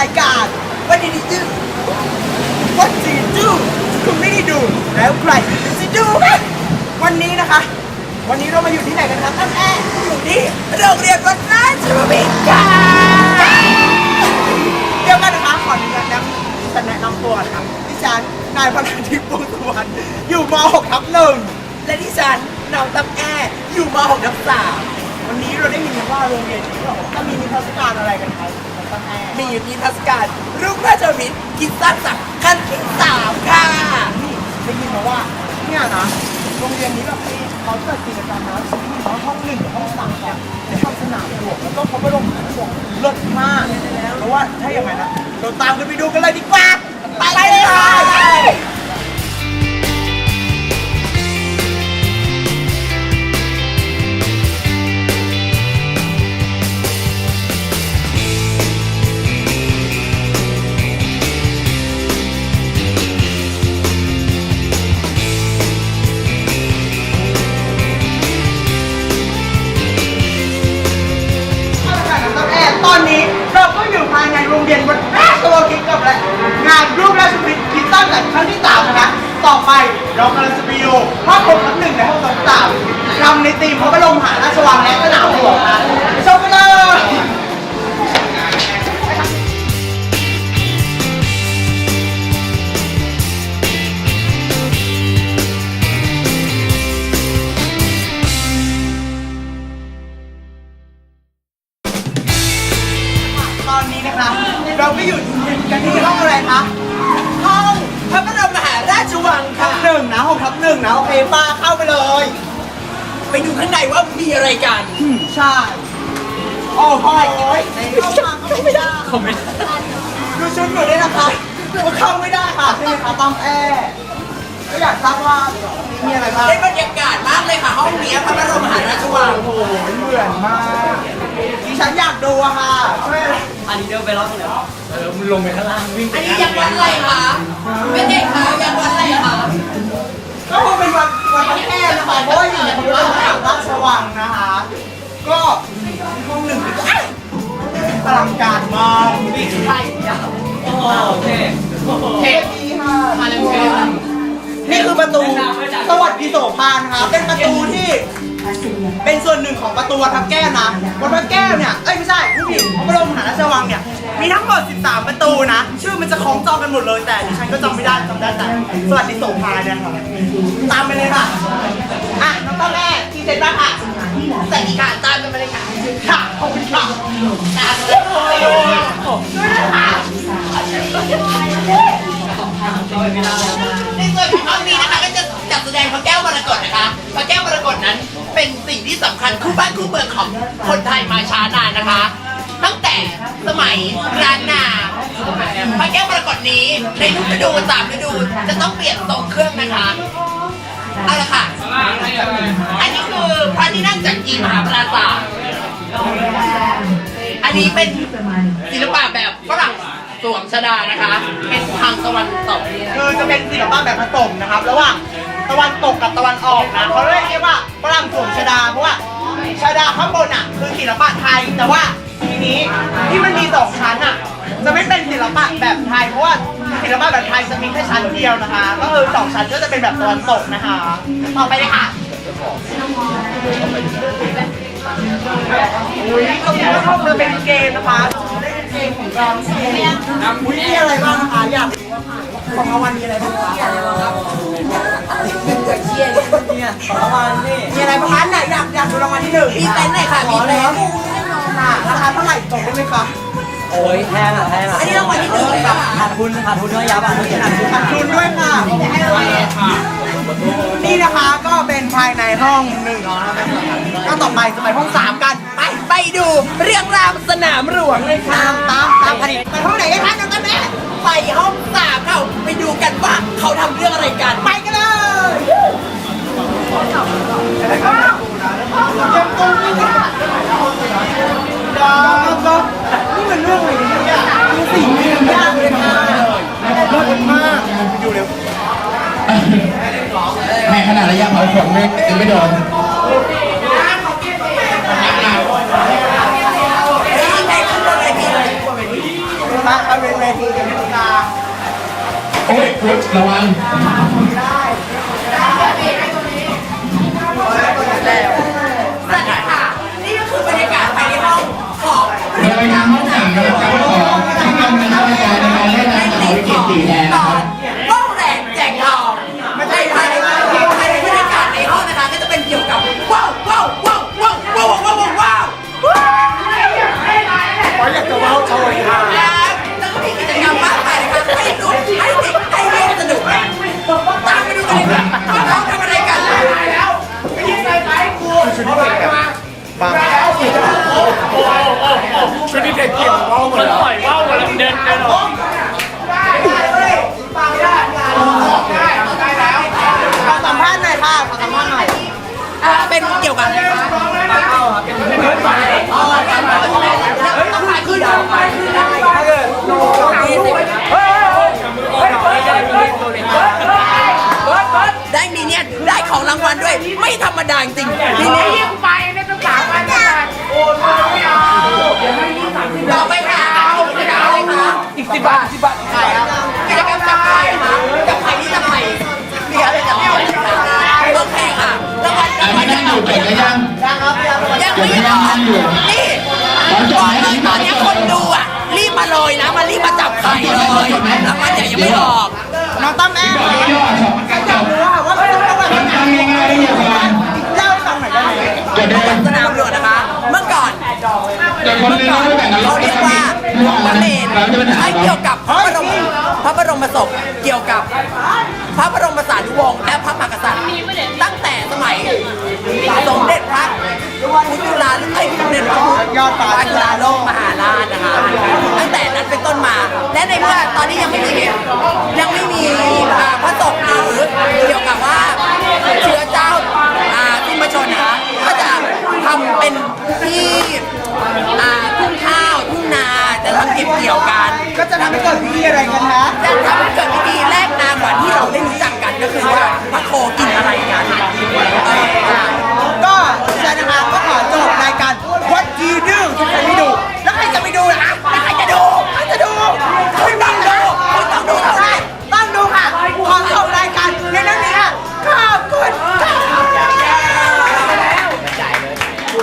รายการ What did you do What did you do คุณไม่ได้ดู แล้วใครจะดูคะวันนี้นะคะ วันนี้เรามาอยู่ที่ไหนกันคะท่านแอร์อยู่ที่โรงเรียนวัดราชวิทย์ค่ะเดี๋ยวกันนะคะขออนุญาตนะดิฉันแนะนำตัวนะคะดิฉันนายพลังทิพย์วงสุวรรณอยู่ม .6 ทับหนึ่งและดิฉันน้องตับแอร์อยู่ม .6 ทับสามวันนี้เราได้ยินว่าโรงเรียนนี้ก็มีนิทรรศการอะไรกันคะน้องตับ มีอยู่นิทรรศการรุ่งราชวิทย์คิดสร้างสรรค์ขั้นที่สามค่ะนี่ได้ยินมาว่าเนี่ยนะโรงเรียนนี้แบบนี้เขาจัดกิจกรรมนะมีทั้งห้องหนึ่งกับห้องสามเนี่ยได้ทำสนามหลวงแล้วก็เขาไปลงสนามหลวงเลิศมากเพราะว่าถ้าอย่างไรนะเราตามกันไปดูกันเลยดีกว่าไปเลยค่ะ รั้งที่สามนะคะ ต่อไปเรากำลังจะไปดูภาพผมทั้งหนึ่งในห้องสองสามทำในธีมพระบรมมหาราชวังและสนามหลวงนะไปชมกันเลย ห้องทับหนึ่งนะโอเคป้าเข้าไปเลย ไปดูข้างในว่ามีอะไรกันอืมใช่โอ้โหเข้ามาก็ไม่ได้เข้าไม่ได้ดูชุดหนูด้วยนะคะว่าเข้าไม่ได้ค่ะใช่ไหมคะต้องแอร์ก็อยากทราบว่ามีอะไรบ้างได้บรรยากาศมากเลยค่ะห้องเนี้ยพระบรมมหาราชวังโอ้โหเหมือนมากดิฉันอยากดูอะค่ะช่วยอันนี้เดินไปรอบนึงแล้วเออมันลงไปข้างล่างวิ่งไปอันนี้ยังวัดอะไรคะไม่เด็กคะยัง วังนะคะ ก็ห้องหนึ่งก็อลังการมากวิ่งไล่ยาวโอเคเทปนี้ค่ะมาเลยนี่คือประตูสวัสดิโสภานะคะเป็นประตูที่เป็นส่วนหนึ่งของประตูวัดพระแก้วนะวัดพระแก้วเนี่ยเอ้ยไม่ใช่ผู้ผิดพระบรมมหาราชวังเนี่ยมีทั้งหมด 13 ประตูนะ ชื่อมันจะคล้องจองกันหมดเลยแต่ดิฉันก็จำไม่ได้จำได้แต่สวัสดิโสภาเนี่ยค่ะตามไปเลยค่ะอะน้องต้นแม่ที่ เซ็นบ้างค่ะใส่ดีค่ะตามกันมาเลยค่ะค่ะขอบคุณค่ะตามกันเลยด้วยนะคะในส่วนของห้องนี้นะคะก็จะจัดแสดงพระแก้วมรกตนะคะพระแก้วมรกตนั้น เป็นสิ่งที่สำคัญคู่บ้านคู่เมืองของคนไทยมาช้านานนะคะ ตั้งแต่สมัยร้านนาพระแก้วมรกตนี้ในทุกฤดูสามฤดูจะต้องเปลี่ยนทรงเครื่องนะคะ เอาละค่ะ อันนี้คือพระที่นั่งจากกีมหาปราสาทอันนี้เป็นศิลปะแบบฝรั่งสวมชดานะคะ เป็นทางตะวันตกคือจะเป็นศิลปะแบบผสมนะครับ ระหว่างตะวันตกกับตะวันออกนะเขาเรียกว่าฝรั่งสวมชดาเพราะว่าชดาข้างบนอะ คือศิลปะไทยแต่ว่าทีนี้ที่มันมีสองชั้นอะ จะไม่เป็นศิลปะแบบไทยเพราะว่า ศิลปะแบบไทยจะมีแค่ชั้นเดียวนะคะ ก็คือสองชั้นก็จะเป็นแบบตะวันตกนะคะ ต่อไปเลยค่ะอุ้ยตรงนี้ก็เข้ามาเป็นเกมนะคะเล่นเกมของเราเนี่ยอุ้ยมีอะไรบ้างนะคะอยากรู้ว่าของรางวัลมีอะไรบ้างคะเนี่ยสองรางวัลนี่มีอะไรบ้างคะไหนอยากอยากดูรางวัลที่หนึ่งมีเต็นท์หน่อยค่ะมีเต็นท์ค่ะราคาเท่าไหร่บอกได้ไหมคะโอ้ยแพงอะแพงอะอันนี้รางวัลที่หนึ่งเลยค่ะขาด ทุนขาดทุนเนื้อยับอะเนื้อยับขอบคุณด้วยค่ะนี่นะคะก็เป็นภายในห้องหนึ่งก็ต่อไปจะไปห้องสามกัน ไปไปดูเรื่องราวสนามหลวงเลยค่ะตามตามตามผลิตไปห้องไหนกันคะน้องกันแม่ไปห้องสามเขาไปดูกันว่าเขาทำเรื่องอะไรกันไปกันเลยยังตรงนี้ค่ะนี่มันเรื่องอะไรเนี่ยมีสิ่ ขนาดระยะเผาขนไม่ยังไม่โดนมาเอาเวทีกันตาโอ้ยระวัง เป็นเกี่ยวกับอะไรคะอ๋อการเผาใช่ไหมแล้วต้องขายขึ้นเอาขายขึ้นได้ถ้าเกิดได้มีเนี่ยได้ของรางวัลด้วย ไม่ธรรมดาจริงๆทีนี้ยิ่งไปเนี่ยต้องสามพันบาทโอ้ไม่เอาต่อไปค่ะเอาไปเอาอีกสิบบาทสิบบาทขายครับ รางวัที่ลนั่งอยู่เปิดได้ยังยังไม่ออกนี่บอกเลยตอนนี้คนดูอะ รีบมาเลยนะมารีบมาจับไข่เลยรางวัลใหญ่ยังไม่ออกน้องตั้มแม่บอกย่อๆสองมันอยากรู้ว่าว่าเป็นจังหวัดมันทำยังไงเนี่ยก่อนเล่าให้ฟังหน่อยได้ไหมเกิดได้สนามหลวงนะคะ เมื่อก่อนเกิดคนนึงเราไม่แบ่งกันรเขาถเรียกนะว่าพี่ห้องพระนะเมนเราจะไปถามให้เขาเกี่ยวกับพระบรมพระบรมศพเกี่ยวกับพระบรมสารีวงศ์และ พุทธจุฬาไอ้ยสมเด็จพระพุทธยอดฟ้าระจุฬาโลกมหาราชนะคะตั้งแต่นั้นเป็นต้นมา และในเมื่อตอนนี้ยังไม่มียังไม่มีพระตกหรือเกี่ยวกับว่าเชื้อเจ้าที่มาชนนะคะก็จะทำเป็นที่